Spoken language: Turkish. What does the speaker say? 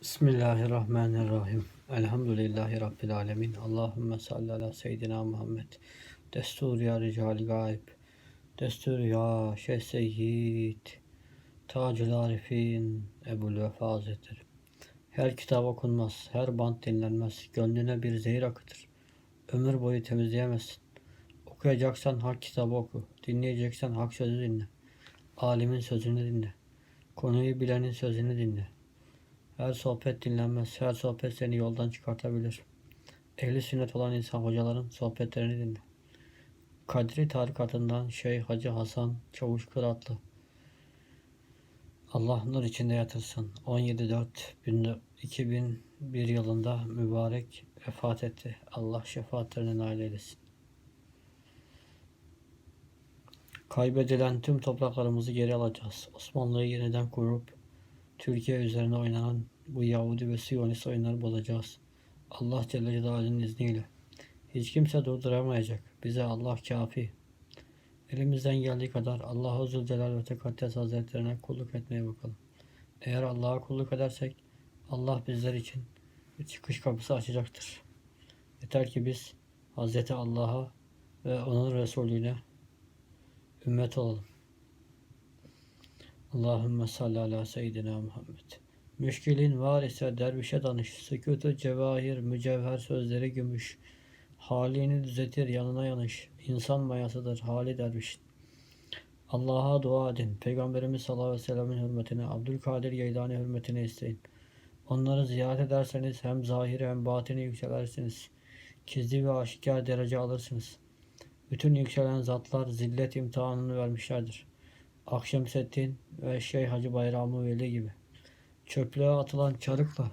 Bismillahirrahmanirrahim. Elhamdülillahi Rabbil alemin. Allahümme salli ala seyyidina Muhammed. Destur ya rical gaib. Destur ya şeyh seyyid. Tacül arifin. Ebul Vefa Hazretleri. Her kitap okunmaz, her bant dinlenmez. Gönlüne bir zehir akıtır. Ömür boyu temizleyemezsin. Okuyacaksan hak kitabı oku. Dinleyeceksen hak sözü dinle. Alimin sözünü dinle. Konuyu bilenin sözünü dinle. Her sohbet dinlenmez. Her sohbet seni yoldan çıkartabilir. Ehli sünnet olan insan hocaların sohbetlerini dinle. Kadri tarikatından Şeyh Hacı Hasan Çavuş Kıratlı. Allah nur içinde yatırsın. 17.4.2001 yılında mübarek vefat etti. Allah şefaatlerine nail eylesin. Kaybedilen tüm topraklarımızı geri alacağız. Osmanlı'yı yeniden kurup Türkiye üzerine oynanan bu Yahudi ve Siyonist oyunları bozacağız. Allah Celle Celaluhu'nun izniyle. Hiç kimse durduramayacak. Bize Allah kafi. Elimizden geldiği kadar Allah-u Zülcelal ve Tekaddes Hazretlerine kulluk etmeye bakalım. Eğer Allah'a kulluk edersek Allah bizler için bir çıkış kapısı açacaktır. Yeter ki biz Hazreti Allah'a ve onun Resulüne ümmet olalım. Allahümme salli ala seyyidina Muhammed. Müşkilin var ise dervişe danış. Sükutu cevahir, mücevher sözleri gümüş. Halini düzeltir, yanına yanış. İnsan mayasıdır hali dervişin. Allah'a dua edin. Peygamberimiz sallallahu aleyhi ve sellem'in hürmetine, Abdülkadir Geylani hürmetine isteyin. Onları ziyaret ederseniz hem zahiri hem batini yükselersiniz. Gizli ve aşikar derece alırsınız. Bütün yükselen zatlar zillet imtihanını vermişlerdir. Akşemseddin ve Şeyh Hacı Bayramı Veli gibi. Çöplüğe atılan çarıkla